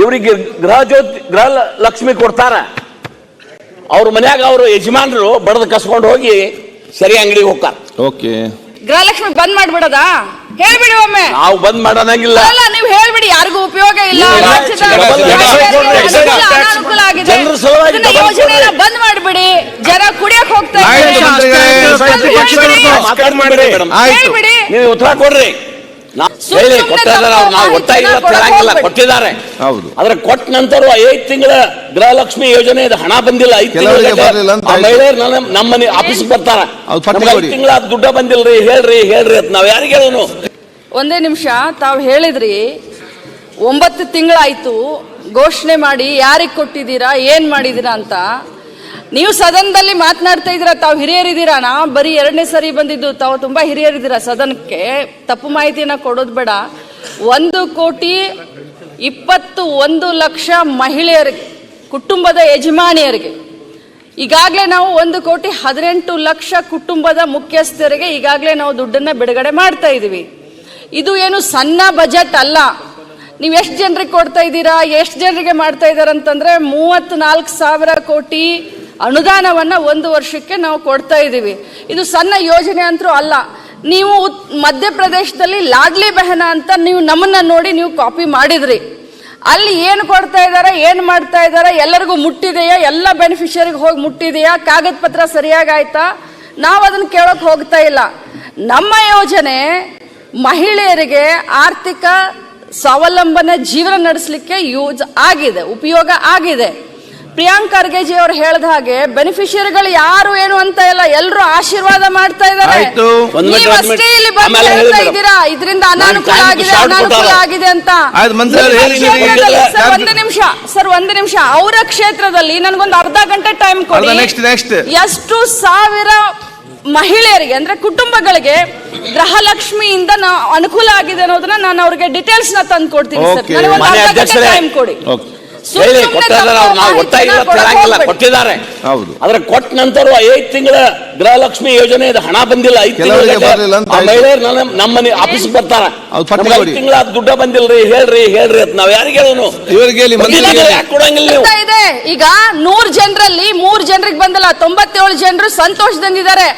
ಇವರಿಗೆ ಗೃಹ ಜ್ಯೋತಿ ಗೃಹ ಲಕ್ಷ್ಮಿ ಕೊಡ್ತಾರ. ಅವ್ರ ಮನ್ಯಾಗ ಅವರು ಯಜಮಾನರು ಬಡದ ಕಸ್ಕೊಂಡು ಹೋಗಿ ಸರಿ ಅಂಗಡಿಗೆ ಹೋಗ್ತಾರ. ಓಕೆ. ಗೃಹಲಕ್ಷ್ಮಿ ಬಂದ್ ಮಾಡ್ಬಿಡದ? ಹೇಳ್ಬಿಡಿ ಒಮ್ಮೆ. ನಾವು ಬಂದ್ ಮಾಡೋದಂಗಿಲ್ಲ ಅಲ್ಲ ನೀವು ಹೇಳ್ಬಿಡಿ ಯಾರಿಗೂ ಉಪಯೋಗ ಇಲ್ಲ. ರಾಜ್ಯದ ಡಬಲ್ ಜನರಿಗೆ ಡಬಲ್ ಅನುಕೂಲ, ಅನಾನುಕೂಲ ಆಗಿದೆ ಜನರ ಸಲುವಾಗಿ ಇದನ್ನ ಡಬಲ್ ಯೋಜನೆನ ಬಂದ್ ಮಾಡ್ಬಿಡಿ. ಜನ ಕುಡಿಯಕ್ ಹೋಗ್ತಾರೆ ಆಯ್ತು ಇದ್ದಾರೆ. ಮಂತ್ರಿಗಳೇ, ಬಂದ್ ಮಾಡ್ಬಿಡಿ. ಮಾತಾಡ್ ಮಾಡ್ರಿ ಹೇಳ್ಬಿಡಿ. ನೀವು ಉತ್ತರ ಕೊಡ್ರಿ. ಹೇಳಿ ಕೊಟ್ಟಿದ್ದಾರೆ ನಾವು ಒಟ್ಟಾಗಿ ಕೊಟ್ಟಿದ್ದಾರೆ. ಹೌದು. ಆದ್ರೆ ಕೊಟ್ಟ ನಂತರ ಐದ್ ತಿಂಗಳ ಗೃಹಲಕ್ಷ್ಮಿ ಯೋಜನೆ ಹಣ ಬಂದಿಲ್ಲ ಐದ್ ತಿಂಗಳ ಮಹಿಳೆಯರು ನಮ್ಮ ನಮ್ಮನೆ ಆಫೀಸ್ ಬರ್ತಾರ. ನಮ್ಗೆ ಐದ್. ತಿಂಗಳ ದುಡ್ಡ ಬಂದಿಲ್ರಿ ಹೇಳ್ರಿ ಹೇಳ್ರಿ ಅಂತ ನಾವ್ ಯಾರಿಗೆ ಹೇಳೋನು? ಒಂದೇ ನಿಮಿಷ ತಾವು ಹೇಳಿದ್ರಿ ಒಂಬತ್ತು ತಿಂಗಳಾಯ್ತು ಘೋಷಣೆ ಮಾಡಿ ಯಾರಿಗೆ ಕೊಟ್ಟಿದ್ದೀರಾ ಏನ್ ಮಾಡಿದೀರಾ ಅಂತ. ನೀವು ಸದನದಲ್ಲಿ ಮಾತನಾಡ್ತಾ ಇದ್ದೀರಾ, ತಾವು ಹಿರಿಯರಿದ್ದೀರಾ? ನಾ ಬರೀ ಎರಡನೇ ಸರಿ ಬಂದಿದ್ದು, ತಾವು ತುಂಬಾ ಹಿರಿಯರಿದ್ದೀರಾ ಸದನಕ್ಕೆ? ತಪ್ಪು ಮಾಹಿತಿನ ಕೊಡೋದು ಬೇಡ. ಒಂದು ಕೋಟಿ ಇಪ್ಪತ್ತು ಒಂದು ಲಕ್ಷ ಮಹಿಳೆಯರಿಗೆ, ಕುಟುಂಬದ ಯಜಮಾನಿಯರಿಗೆ. ಈಗಾಗಲೇ ನಾವು ಒಂದು ಕೋಟಿ ಹದಿನೆಂಟು ಲಕ್ಷ ಕುಟುಂಬದ ಮುಖ್ಯಸ್ಥರಿಗೆ ಈಗಾಗಲೇ ನಾವು ದುಡ್ಡನ್ನ ಬಿಡುಗಡೆ ಮಾಡ್ತಾ ಇದ್ದೀವಿ. ಇದು ಏನು ಸಣ್ಣ ಬಜೆಟ್ ಅಲ್ಲ. ನೀವು ಎಷ್ಟು ಜನರಿಗೆ ಕೊಡ್ತಾ ಇದ್ದೀರಾ, ಎಷ್ಟು ಜನರಿಗೆ ಮಾಡ್ತಾ ಇದ್ದಾರೆ ಅಂತಂದ್ರೆ ಮೂವತ್ತ್ನಾಲ್ಕು ಸಾವಿರ ಕೋಟಿ ಅನುದಾನವನ್ನ ಒಂದು ವರ್ಷಕ್ಕೆ ನಾವು ಕೊಡ್ತಾ ಇದ್ದೀವಿ. ಇದು ಸಣ್ಣ ಯೋಜನೆ ಅಂತೂ ಅಲ್ಲ. ನೀವು ಮಧ್ಯಪ್ರದೇಶದಲ್ಲಿ ಲಾಡ್ಲಿ ಬೆಹನ ಅಂತ ನೀವು ನಮ್ಮನ್ನ ನೋಡಿ ನೀವು ಕಾಪಿ ಮಾಡಿದ್ರಿ. ಅಲ್ಲಿ ಏನು ಕೊಡ್ತಾ ಇದ್ದಾರೆ ಏನು ಮಾಡ್ತಾ ಇದ್ದಾರೆ ಎಲ್ಲರಿಗೂ ಮುಟ್ಟಿದೆಯಾ, ಎಲ್ಲ ಬೆನಿಫಿಷರಿಗೆ ಹೋಗಿ ಮುಟ್ಟಿದೆಯಾ, ಕಾಗದ ಪತ್ರ ಸರಿಯಾಗಿ ಆಯ್ತಾ? ನಾವು ಅದನ್ನು ಕೇಳೋಕೆ ಹೋಗ್ತಾ ಇಲ್ಲ. ನಮ್ಮ ಯೋಜನೆ ಮಹಿಳೆಯರಿಗೆ ಆರ್ಥಿಕ ಸ್ವಾವಲಂಬನೆ ಜೀವನ ನಡೆಸಲಿಕ್ಕೆ ಯೂಸ್ ಆಗಿದೆ, ಉಪಯೋಗ ಆಗಿದೆ. ಪ್ರಿಯಾಂಕ್ ಖರ್ಗೆಜಿ ಅವರು ಹೇಳಿದ ಹಾಗೆ ಬೆನಿಫಿಷಿಯರಿಗಳು ಯಾರು ಏನು ಅಂತ ಇಲ್ಲ ಎಲ್ಲರೂ ಆಶೀರ್ವಾದ ಮಾಡ್ತಾ ಇದ್ದಾರೆ ಇಲ್ಲಿ ಬಂದು ಹೇಳ್ತಾ ಇದ್ದೀರಾ? ಇದರಿಂದ ನಾನು ಅನಾನುಕೂಲ ಆಗಿದೆ ಅನಾನುಕೂಲ ಆಗಿದೆ ಅಂತ. ಸರ್ ಒಂದು ನಿಮಿಷ ಸರ್ ಒಂದು ನಿಮಿಷ. ಅವರ ಕ್ಷೇತ್ರದಲ್ಲಿ ನನಗೊಂದು ಅರ್ಧ ಗಂಟೆ ಟೈಮ್ ಕೊಡಿ. ಎಷ್ಟು ಸಾವಿರ ಮಹಿಳೆಯರಿಗೆ ಅಂದ್ರೆ ಕುಟುಂಬಗಳಿಗೆ ಗೃಹಲಕ್ಷ್ಮಿಯಿಂದ ಅನುಕೂಲ ಆಗಿದೆ ಅನ್ನೋದನ್ನ ನಾನು ಅವ್ರಿಗೆ ಡೀಟೇಲ್ಸ್ನ ತಂದು ಕೊಡ್ತೀನಿ ಸರ್. ನನಗೊಂದು ಅರ್ಧ ಗಂಟೆ. ಟೈಮ್ ಕೊಡಿ. ಹೇಳಿ ಕೊಟ್ಟಿದ್ದಾರೆ ನಾವು ಕೊಟ್ಟಿದ್ದಾರೆ ಹೌದು. ಆದ್ರೆ ಕೊಟ್ಟ ನಂತರ ಐದ್ ತಿಂಗಳ ಗೃಹಲಕ್ಷ್ಮಿ ಯೋಜನೆ ಹಣ ಬಂದಿಲ್ಲ ಐದು ಕೆಲವರಿಗೆ ತಿಂಗಳ ಬರ್ಲಿಲ್ಲ ಅಂತ ಆ ಆಯ್ತು. ಮಹಿಳೆಯರು ನಮ್ಮ ನಮ್ಮನೆ ಆಫೀಸ್ ಬರ್ತಾರ ಪಟ್ಟಿ ಕೊಡಿ. ತಿಂಗಳ ದುಡ್ಡ ಬಂದಿಲ್ರಿ ಹೇಳ್ರಿ ಹೇಳ್ರಿ ಅಂತ ನಾವ್ ಯಾರಿಗೆ ಹೇಳೋನು ಇವರಿಗೆ ಹೇಳಿ ಮಂತ್ರಿಗೆ ಬಂದಿಲ್ಲ ಹೇಳಿ. ಯಾಕೆ ಕೊಡಂಗಿಲ್ಲ ನೀವು ಆಗ್ತಾ ಇದೆ ಈಗ ನೂರ್ ಜನರಲ್ಲಿ ಮೂರ್ ಜನರಿಗೆ ಬಂದಿಲ್ಲ ತೊಂಬತ್ತೇಳು ಜನರು ಸಂತೋಷದಿಂದಿದ್ದಾರೆ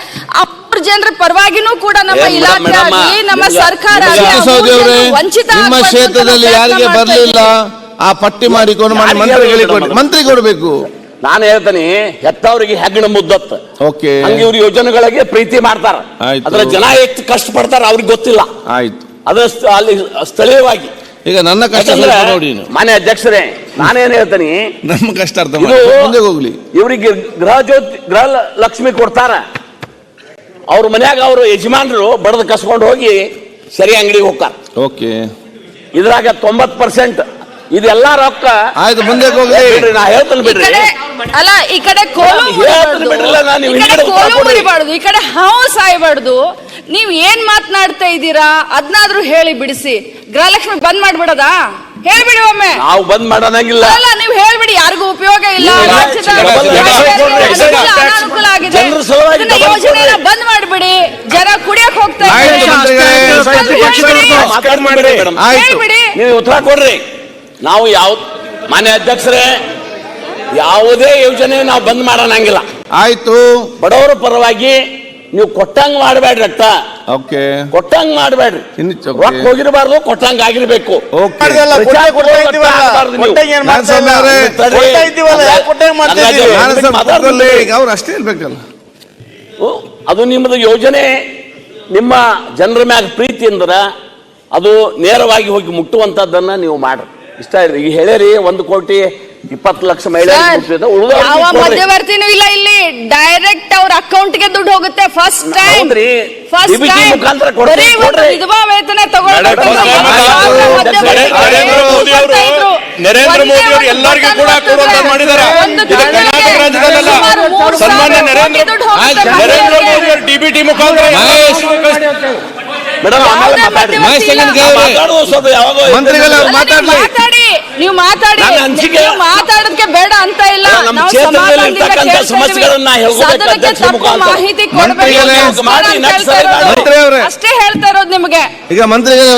ಜನರ ಪರವಾಗಿನೂ ಕೂಡ ನಮ್ಮ ಏ, ಇಲಾಖೆ ಮೇಡಮ್, ಆಗಲಿ ನಮ್ಮ ನಿಮ್ಗೆ- ಸರ್ಕಾರ ನಿಮ್ಗೆ- ಆಗ್ಲಿ, ಆ ಮೂರ್ ಸೌದಿ ವಂಚಿತ ನಿಮ್ಮ ಆಗ್ಬಾರ್ದು ಅಂತ ಕ್ಷೇತ್ರದಲ್ಲಿ ಯಾರಿಗೆ ಮಾಡ್ತಾ ಬರಲಿಲ್ಲ ಇದ್ದೀವಿ. ಆ ಪಟ್ಟಿ ಮಾಡಿಕೊಂಡು ಮಾಡಿ ಮಂತ್ರಿ ಮಂತ್ರಿಗಳಿಗೆ ಕೊಡಿ? ಮಂತ್ರಿ ಕೊಡಬೇಕು. ನಾನು ಹೇಳ್ತೇನೆ ಹೆತ್ತವರಿಗೆ ಹೆಗ್ಗಣ ಮುದ್ದತ್ ಓಕೆ. ಹಂಗೆ ಇವ್ರ ಯೋಜನೆಗಳಿಗೆ ಪ್ರೀತಿ ಮಾಡ್ತಾರ. ಆಯ್ತು. ಅದ್ರ ಜನ ಎಷ್ಟು ಕಷ್ಟ ಪಡ್ತಾರ ಅವ್ರಿಗೆ ಗೊತ್ತಿಲ್ಲ. ಆಯ್ತು. ಅದ ಅಲ್ಲಿ ಸ್ಥಳೀಯವಾಗಿ. ಈಗ ನನ್ನ ಕಷ್ಟ ಯಾಕಂದ್ರೆ ಸ್ವಲ್ಪ ನೋಡಿ ಮನೆ ಅಧ್ಯಕ್ಷರೇ ನಾನೇನ್ ಹೇಳ್ತೇನೆ? ನಮ್ಮ ಕಷ್ಟ ಅರ್ಥ ಇದು ಮುಂದೆ ಹೋಗ್ಲಿ. ಇವರಿಗೆ ಗೃಹ ಜ್ಯೋತಿ ಗೃಹ ಲ- ಲಕ್ಷ್ಮಿ ಕೊಡ್ತಾರ. ಅವ್ರ ಮನ್ಯಾಗ ಅವರು ಯಜಮಾನರು ಬಡದ್ ಕಸ್ಕೊಂಡು ಹೋಗಿ ಸರಿ ಅಂಗಡಿಗೆ ಹೋಗ್ತಾರ. ಓಕೆ. ಇದ್ರಾಗ ತೊಂಬತ್ ಪರ್ಸೆಂಟ್ ಇದೆಲ್ಲ ರೊಕ್ಕ ಆಯ್ತು ಮುಂದೆ ಹೋಗ್ಲಿ. ನಾ ಹೇಳ್ತೇನೆ ಬಿಡ್ರಿ. ಅಲ್ಲ ಈ ಕಡೆ ಕೋಲು ಹೇಳ್ತೀನಿ ಬಿಡ್ರಲ್ಲ, ನಾನು ಈ ನೀವು ಕಡೆ ಕೋಲು. ಮುರಿಬಾರ್ದು. ಈ ಕಡೆ ಹಾವು ಸಾಯಬಾರ್ದು. ನೀವ್ ಏನ್ ಮಾತನಾಡ್ತಾ ಇದ್ದೀರಾ? ಅದನ್ನಾದ್ರೂ ಹೇಳಿ ಬಿಡಿಸಿ. ಗೃಹಲಕ್ಷ್ಮಿ ಬಂದ್ ಮಾಡ್ಬಿಡದ? ಹೇಳ್ಬಿಡಿ ಒಮ್ಮೆ. ನಾವು ಬಂದ್ ಮಾಡೋದಂಗಿಲ್ಲ ಅಲ್ಲ ನೀವು ಹೇಳ್ಬಿಡಿ ಯಾರಿಗೂ ಉಪಯೋಗ ಇಲ್ಲ. ಅನಾನುಕೂಲ ಆಗಿದೆ. ಯೋಜನೆನ ಬಂದ್ ಮಾಡ್ಬಿಡಿ. ಜನ ಕುಡಿಯಕ್ ಹೋಗ್ತಾ ಆಯ್ತು ಇದ್ದಾರೆ. ಹೇಳ್ಬಿಡಿ. ನೀವು ಉತ್ತರ ಕೊಡ್ರಿ. ನಾವು ಯಾವ ಮಾನ್ಯ ಅಧ್ಯಕ್ಷರೇ ಯಾವುದೇ ಯೋಜನೆ ನಾವು ಬಂದ್ ಮಾಡೋಣಂಗಿಲ್ಲ. ಆಯ್ತು. ಬಡವರ ಪರವಾಗಿ ನೀವು ಕೊಟ್ಟಂಗ್ ಮಾಡಬೇಡ್ರಿ ರಕ್ತ. ಓಕೆ. ಕೊಟ್ಟಂಗ್ ಮಾಡಬೇಡ್ರಿ. ಇನ್ನು ಚೌಕಿ. ರೊಕ್ಕ ಹೋಗಿರಬಾರ್ದು ಕೊಟ್ಟಂಗ್ ಆಗಿರ್ಬೇಕು. ಅವರೇ, ಅಷ್ಟೇ ಇರ್ಬೇಕಲ್ಲ. ಓ, ಅದು ನಿಮ್ಮದು ಯೋಜನೆ. ನಿಮ್ಮ ಜನರ ಮ್ಯಾಗ ಪ್ರೀತಿ ಅಂದ್ರ ಅದು ನೇರವಾಗಿ ಹೋಗಿ ಮುಟ್ಟುವಂತದ್ದನ್ನ ನೀವು ಮಾಡ್ರಿ. ಇಷ್ಟ ಇಲ್ಲ ಈಗ ಹೇಳಿರಿ ಒಂದು ಕೋಟಿ ಇಪ್ಪತ್ತು ಲಕ್ಷ ಮಹಿಳೆ ಯಾವ ಮಧ್ಯವರ್ತಿನೂ ಇಲ್ಲ ಇಲ್ಲಿ. ಡೈರೆಕ್ಟ್ ಅವ್ರ ಅಕೌಂಟ್ಗೆ ದುಡ್ಡು ಹೋಗುತ್ತೆ ಫಸ್ಟ್ ಟೈಮ್. ಫಸ್ಟ್ ಟೈಮ್ ಬರೀ ಒಂದು ವಿಧವಾ ವೇತನ ತಗೊಳ್ಬೇಕು ನರೇಂದ್ರ ಮೋದಿ ಅವರು ಎಲ್ಲರಿಗೂ ಕೂಡ ಕೊಡುವಂತ ಮಾಡಿದ್ದಾರೆ. ಇದು ಕರ್ನಾಟಕ ರಾಜ್ಯದಲ್ಲ. ಸನ್ಮಾನ್ಯ ನರೇಂದ್ರ ಕೋಟಿ ದುಡ್ಡು ನರೇಂದ್ರ ಮೋದಿ ಅವರು ಡಿಬಿಟಿ ಮುಖಾಂತರ ಮೇಡಮ್ ಆಮೇಲೆ ಮಾತಾಡ್ರಿ ಸ್ವಲ್ಪ ಯಾವಾಗೋ ಮಂತ್ರಿಗಳು ಮಾತಾಡ್ಲಿ. ಮಾತಾಡಿ ನೀವು ಮಾತಾಡಿ ನನ್ನ ಅನಿಸಿಕೆ- ನೀವು ಮಾತಾಡೋದಕ್ಕೆ ಬೇಡ ಅಂತ ಇಲ್ಲ ನಮ್ಮ ನಾವು ಕ್ಷೇತ್ರದಲ್ಲಿ ಸಮಾಧಾನದಿಂದ ಇರ್ತಕ್ಕಂಥ ಕೇಳ್ತಾ ಇದ್ದೀವಿ. ಸಮಸ್ಯೆಗಳನ್ನ ಹೇಳ್ಕೊಬೇಕು ಸದನಕ್ಕೆ ಅಧ್ಯಕ್ಷರ ತಪ್ಪು ಮುಖಾಂತರ. ಮಾಹಿತಿ ಮಂತ್ರಿಗಳೇ, ಕೊಡಬೇಕು ಮಾಡಿ, next ಸರಿ ಮಂತ್ರಿ ಅವರೇ. ಅಷ್ಟೇ ಹೇಳ್ತಾ ಇರೋದು ನಿಮಗೆ ಈಗ ಮಂತ್ರಿಗಳು